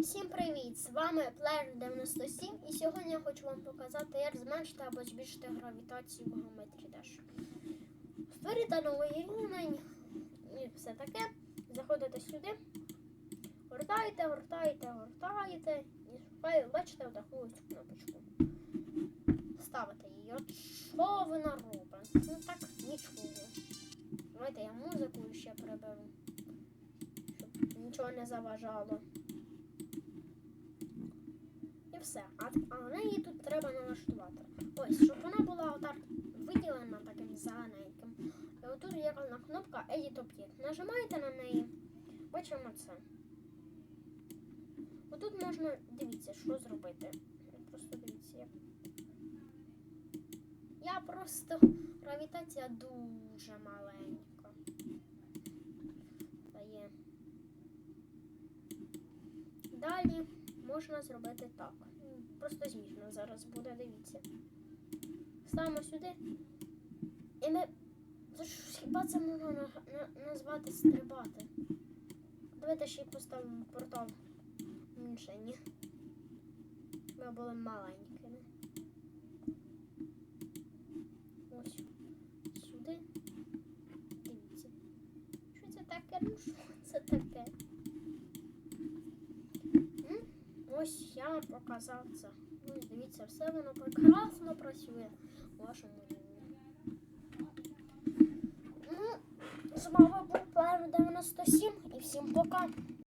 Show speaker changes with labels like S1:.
S1: Всім привіт! З вами Player 97 і сьогодні я хочу вам показати, як зменшити або збільшити гравітацію в геометрі Dash. Створити новий рівень і все таке. Заходите сюди, гортаєте, гортаєте, гортаєте і бачите отаку ось кнопочку. Ставите її. От що вона робить? Ну так нічого. Давайте я музику ще приберу, щоб нічого не заважало. Все. А, а неї тут треба налаштувати. Ось, щоб вона була отак виділена таким зелененьким. І отут є одна кнопка Edit Object. Нажимаєте на неї, бачимо це. Отут можна, дивіться, що зробити. Просто дивіться, як. Я просто гравітація дуже маленька. Дає. Далі можна зробити так. Просто змішно зараз буде, дивіться. Ставимо сюди. І ми. Хіба це можна на- на- назвати стрибати? Давайте ще й поставимо портал уменьшення. Ми були маленькими. Ось. Сюди. Дивіться. Що це таке? Ну що це таке? Ось я показав це. Ну і дивіться, все воно прекрасно працює у вашому рівні. Ну, з вами